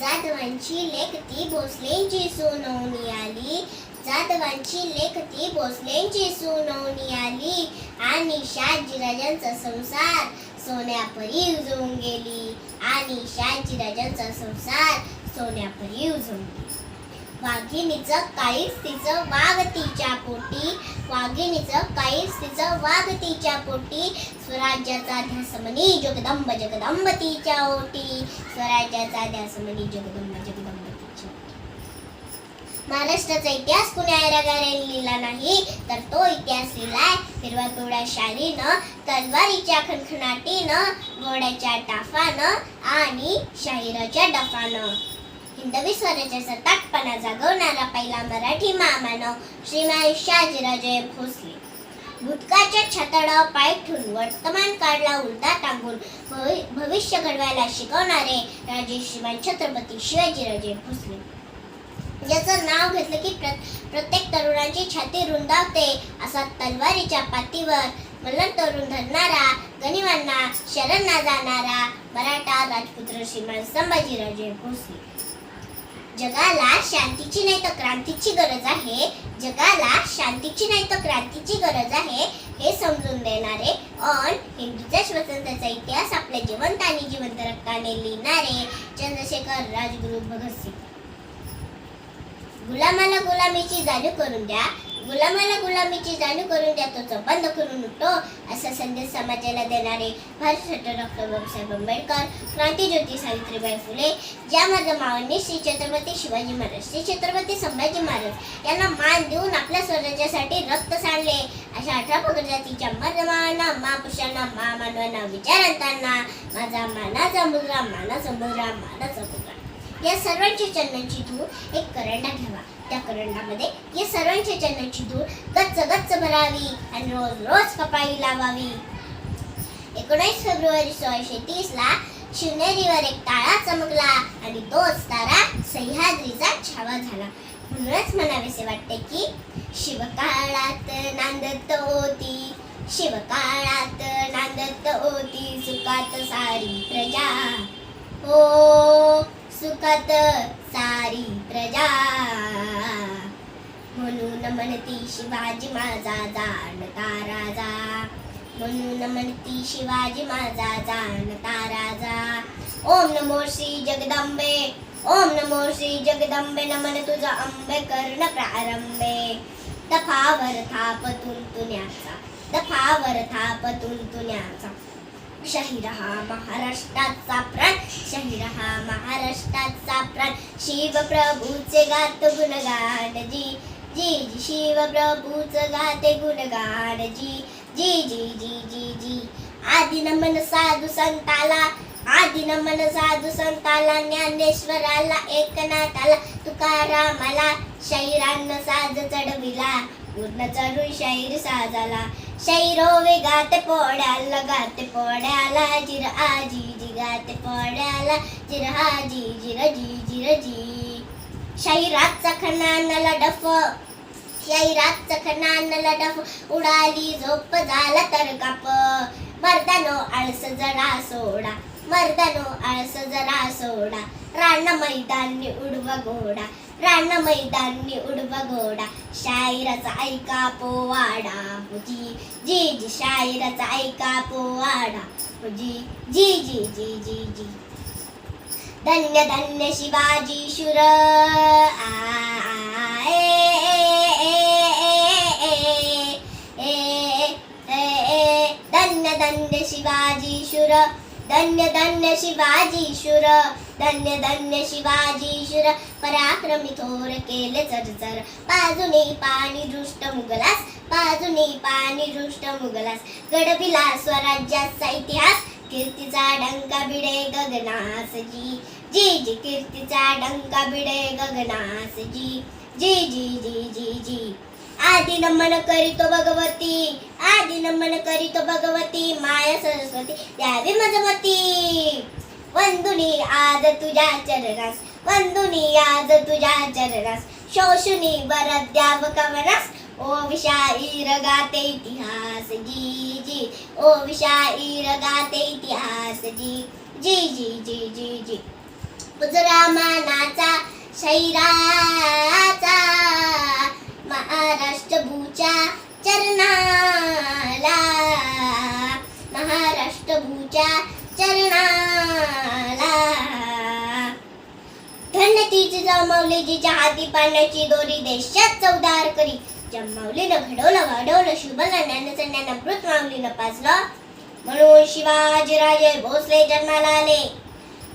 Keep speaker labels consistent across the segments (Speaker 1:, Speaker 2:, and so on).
Speaker 1: जाधवांची लेखती भोसलेंची सुनवणी आली. जाधवांची लेखती भोसलेंची सुनवणी आली. आणि शहाजीराजांचा संसार सोन्यापरी उजवून गेली. आणि शहाजीराजांचा संसार सोन्यापरी उजवून गेली. वाघिणीचं काहीच तिचं वाघ तिच्या पोटी. वाघिणीचं काहीच तिचं वाघ तिच्या पोटी. स्वराज्याचा ध्यासमणी जगदंब जगदंब तिच्या ओटी. स्वराज्याचा ध्यासमणी जगदंब जगदंब तिच्या महाराष्ट्राचा इतिहास कुण्या आयरागाऱ्याने लिहिला नाही तर तो इतिहास लिहिलाय हिरवा पिवळ्या शालीनं तलवारीच्या खणखणाटीनं घोड्याच्या टाफानं आणि शाहिराच्या डफानं. हिंदवी स्वराज्याचा ताटपणा जागवणारा पहिला मराठी महामानव श्रीमान शहाजीराजे भोसले. भूतकाळच्या छताडावर पाय ठेवून वर्तमान काळला उलटा टांगून भवि- भविष्य घडवायला शिकवणारे राजे श्रीमान छत्रपती शिवाजीराजे भोसले. ज्याचं नाव घेतलं की प्र प्रत्येक तरुणाची छाती रुंदावते असा तलवारीच्या पातीवर मल्ल तरुण धरणारा गनिमांना शरण ना जाणारा मराठा राजपुत्र श्रीमान संभाजीराजे भोसले. जगाला शांतीची नाही तर क्रांतीची गरज आहे. जगाला शांतीची नाही तर क्रांतीची गरज आहे हे समजून देणारे ऑन हिंदूच्या स्वतंत्रचा इतिहास आपल्या जिवंत आणि जिवंत रक्ताने लिहिणारे चंद्रशेखर राजगुरू भगतसिंग. गुलामाला गुलामीची जाणीव करून द्या. गुलामाला गुलामीची जाणीव करून द्या तो बंद करून उठतो असा संदेश समाजाला देणारे भारतरत्न डॉक्टर बाबासाहेब आंबेडकर क्रांतीज्योती सावित्रीबाई फुले ज्या माझ्या मावांनी श्री छत्रपती शिवाजी महाराज श्री छत्रपती संभाजी महाराज यांना मान देऊन आपल्या स्वराज्यासाठी रक्त सांडले. अशा अठरा प्रजातीच्या मधमाना महापुरुषांना महामानवांना विचारांतांना माझा मानाचा मुलगा मानाचा मुलगा मानाचा मुलगा. या सर्वांच्या चरणांची धूळ एक करंडा घ्यावा त्या करंडामध्ये या सर्वांच्या चरणांची धूळ गच्च गच्च भरावी आणि रोज रोज कपाळी लावावी. एकोणीस फेब्रुवारी सोळाशे तीस ला शिवनेरीवर एक तारा चमकला आणि तोच तारा सह्याद्रीचा छावा झाला. म्हणूनच म्हणावेसे वाटते की शिवकाळात नांदत होती. शिवकाळात नांदत होती सुखात सारी प्रजा. हो सुखात सारी प्रजा. म्हणून म्हणती शिवाजी माझा जाणता राजा. म्हणून म्हणती शिवाजी माझा जाणता राजा. ओम नमो श्री जगदंबे. ओम नमो श्री जगदंबे. नमन तुझा अंबे कर्ण प्रारंभे. दफावर थाप तुंतुण्याचा दफावर थाप तुंतुण्याचा शाहीर हा महाराष्ट्राचा प्राण शाहीर हा महाराष्ट्राचा प्राण. शिवप्रभूचे गात गुणगान जी जी जी शिवप्रभूच गाते गुणगान जी जी जी जी जी जी. आदि नमन साधू संताला आदि नमन साधू संताला ज्ञानेश्वराला एकनाथाला तुकारामाला शाहिरांना साज चढविला पूर्ण चढून शाहीर साजाला. शैरो वेगात पोड्याला गाते पोड्याला जिर आजी जी गाते पोड्याला जिर आजी जिर जी जिर जी। शाहिराचा डफ शैरात चखनानला डफ उडाली झोप झाला तर काप। मर्दानो आळस जरा सोडा मर्दानो आळस जरा सोडा रान मैदानी उडवा घोडा। रान मैदानी उडवा गोडा शायराचा ऐका पोवाडा मुजी जी जी शायराचा ऐका पोवाडा मुजी जी जी जी जी जी धन्य धन्य शिवाजी शुर धन्य धन्य शिवाजी शुर धन्य धन्य शिवाजी शुर धन्य धन्य शिवाजी शुर पराक्रमी थोर केले चरचर बाजूने पाणी दृष्ट मुगलास बाजूने पाणी दृष्ट मुगलास. गडबिला स्वराज्याचा इतिहास कीर्तीचा डंका भिडे गगनास जी जी जी कीर्तीचा डंका भिडे गगनास जी जी जी जी जी जी. आदि नमन करीतो भगवती आदि नमन करीतो भगवती माया सरस्वती द्यावी मजमती वंदुनी आज तुझ्या चरणास वंदुनी आज तुझ्या चरणास शोषुनी वर द्याव कवनास ओ विशाईर गाते इतिहास जी जी. ओ विशाईर गाते इतिहास जी जी जी जी जी जी. उजरा मानाचा शैराचा महाराष्ट्र भूच्या चरणाला. महाराष्ट्र भूच्या चरणाला. धन्य तिची जमावली जिच्या हाती पाण्याची दोरी देशात चौदार करी. जमावलीनं घडवलं वाढवलं शुभला ज्ञानाचं ज्ञान अमृत माऊलीनं पाजलं. म्हणून शिवाजीराजे भोसले जन्माला आले.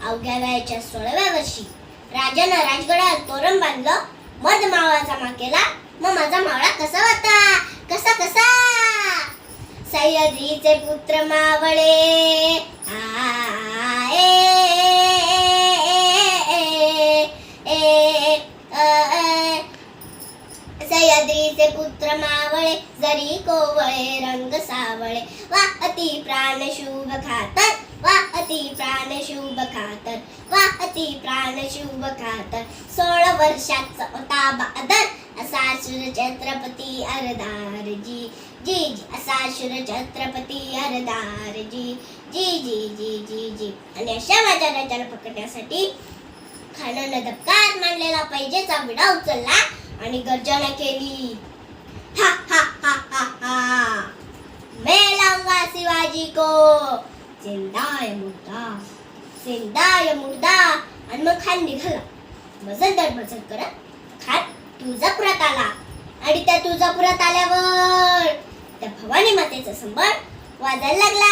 Speaker 1: अवघ्या वयाच्या सोळाव्या वर्षी राजानं राजगडात तोरण बांधलं. मध मावाचा मा केला. मग माझा मावळा कसा होता? कसा कसा? सह्याद्रीचे पुत्र मावळे. आ, ए, ए, सह्याद्रीचे पुत्र मावळे जरी कोवळे रंग सावळे. वा अति प्राण शुभ खातर. वा अति प्राण शुभ खातर. वा अति प्राण शुभ खातर. सोळा वर्षाचा होता बहादर असाशूर छत्रपती अरदार जी जी जी. असा छत्रपती अरदार जी जी जी जी जी जी. आणि अशा माझ्या राजाला पकडण्यासाठी खानानं धबकार मांडलेला पाहिजेचा विडा उचलला आणि गर्जना केली. हा हा हा हा हा. मैं लाऊंगा शिवाजी को. जिंदाय मुर्दा. जिंदाय मुर्दा. आणि मग खान निघाला. मजलदार मजल करत खान तुळजापुरात आला. आणि त्या तुळजापुरात आल्यावर त्या भवानी मातेचा संबळ वाजायला लागला.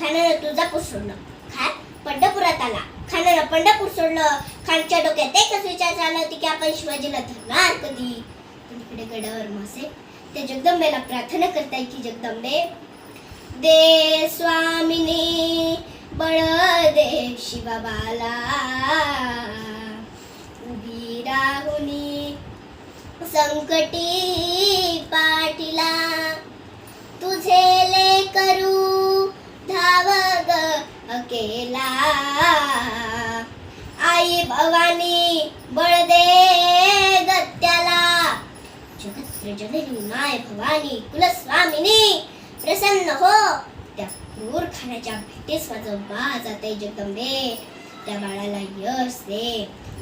Speaker 1: खानानं तुळजापूर सोडलं. खान पंढरपुरात आला. खानानं पंढरपूर सोडलं. खानच्या डोक्यात एकच विचार झाला होती की आपण शिवाजीला धरणार कधी? पण इकडे गडावर मासे त्या जगदंबेला प्रार्थना करताय की जगदंबे दे स्वामिनी बळ दे शिवाबाला उभी राहुनी संकटी पाटीला तुझे ले करू धाव ग अकेला. आई भवानी बळ दे गत्याला जगत्र जननी माय भवानी कुलस्वामिनी प्रसन्न हो. त्या क्रूर खाण्याच्या भेटीस माझं बा जाते जगदंबे. त्या बाळाला यश दे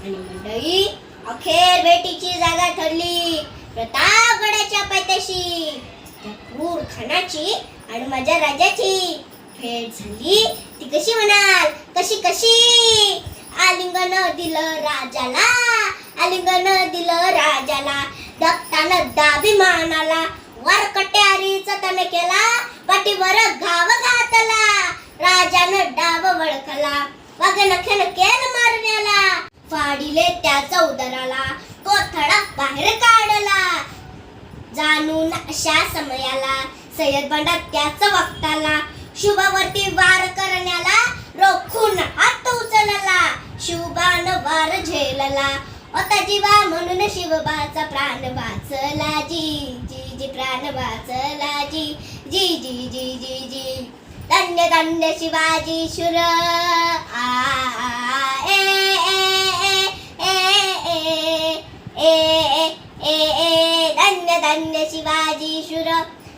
Speaker 1: आणि मंडळी अखेर भेटीची जागा ठरली. प्रतापगडाच्या पायथ्याशी. त्या क्रूर खानाची आणि माझ्या राजाची भेट झाली. ती कशी म्हणाल? कशी कशी? आलिंगन दिलं राजाला. आलिंगन दिलं राजाला. दत्तानं दाभिमानाला. वर कट्यारीचा त्याने केला. पाठीवर घाव घातला. राजानं डाव वळखला. वाघ नखेन केल मारण्याला फाडिले त्याचा उदराला कोथळा बाहेर काढला. जाणून अशा समयाला सय्यद बंडा त्याच वक्ताला शुभावरती वार करण्याला रोखून हात उचलला. शुभान वार झेलला. होता जीवा म्हणून शिवबाचा प्राण वाचला. जी जी जी प्राण वाचला. जी जी जी जी जी जी. धन्य धन्य शिवाजी शुर. आ आ, आ, ए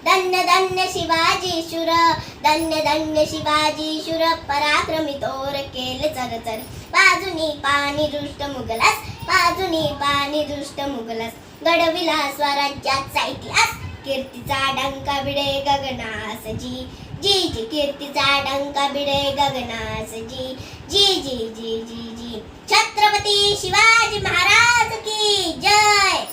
Speaker 1: धन्य धन्य शिवाजी शुर धन्य धन्य शिवाजी शुर पराक्रमी तोर केले चर चर. बाजूनी पाणी दृष्ट मुगलास बाजूनी पाणी दृष्ट मुगलास. घडविला स्वराज्याचा इतिहास कीर्तीचा डंका भिडे गगनास जी जी जी कीर्तीचा डंका भिडे गगनास जी जी जी जी जी जी. छत्रपती शिवाजी महाराज की जय!